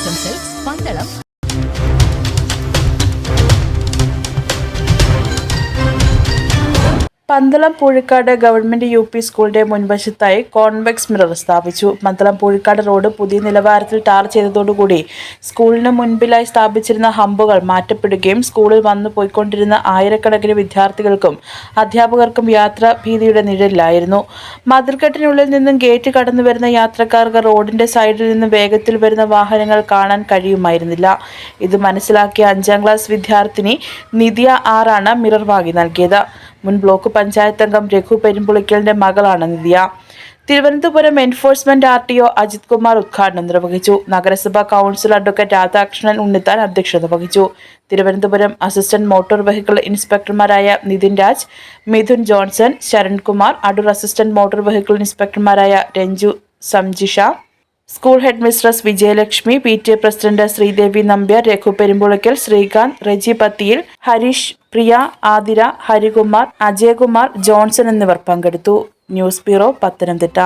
ആശംസകൾ Pandalam Pandalam Poozhikkad government U P സ്കൂളിന്റെ മുൻവശത്തായി കോൺവെക്സ് മിറർ സ്ഥാപിച്ചു. പന്തളം പൂഴിക്കാട് റോഡ് പുതിയ നിലവാരത്തിൽ ടാർ ചെയ്തതോടുകൂടി സ്കൂളിന് മുൻപിലായി സ്ഥാപിച്ചിരുന്ന ഹമ്പുകൾ മാറ്റപ്പെടുകയും സ്കൂളിൽ വന്നു പോയിക്കൊണ്ടിരുന്ന ആയിരക്കണക്കിന് വിദ്യാർത്ഥികൾക്കും അധ്യാപകർക്കും യാത്രാ ഭീതിയുടെ നിഴലിലായിരുന്നു. മതിൽക്കെട്ടിനുള്ളിൽ നിന്നും ഗേറ്റ് കടന്നു വരുന്ന യാത്രക്കാർക്ക് റോഡിന്റെ സൈഡിൽ നിന്ന് വേഗത്തിൽ വരുന്ന വാഹനങ്ങൾ കാണാൻ കഴിയുമായിരുന്നില്ല. ഇത് മനസ്സിലാക്കിയ അഞ്ചാം ക്ലാസ് വിദ്യാർത്ഥിനി നിതിയ ആറാണ് മിറർ വാങ്ങി നൽകിയത്. മുൻ ബ്ലോക്ക് പഞ്ചായത്ത് അംഗം രഘു പെരുമ്പുളിക്കലിന്റെ മകളാണ് Nitya. Thiruvananthapuram enforcement R T O Ajith Kumar ഉദ്ഘാടനം നിർവഹിച്ചു. നഗരസഭാ കൗൺസിൽ അഡ്വക്കേറ്റ് രാധാകൃഷ്ണൻ ഉണ്ണിത്താൻ അധ്യക്ഷത വഹിച്ചു. Thiruvananthapuram assistant motor vehicle ഇൻസ്പെക്ടർമാരായ Nithin Raj Mithun Johnson Sharankumar Adoor assistant motor vehicle ഇൻസ്പെക്ടർമാരായ Ranju Samjisha school head mistress Vijayalakshmi P T A president Sreedevi Nambiar Raghu Perumpulackal Sreekanth Reji Pathiyil Hareesh Priya Athira Harikumar Ajayakumar Johnson എന്നിവർ പങ്കെടുത്തു. News bureau Pathanamthitta.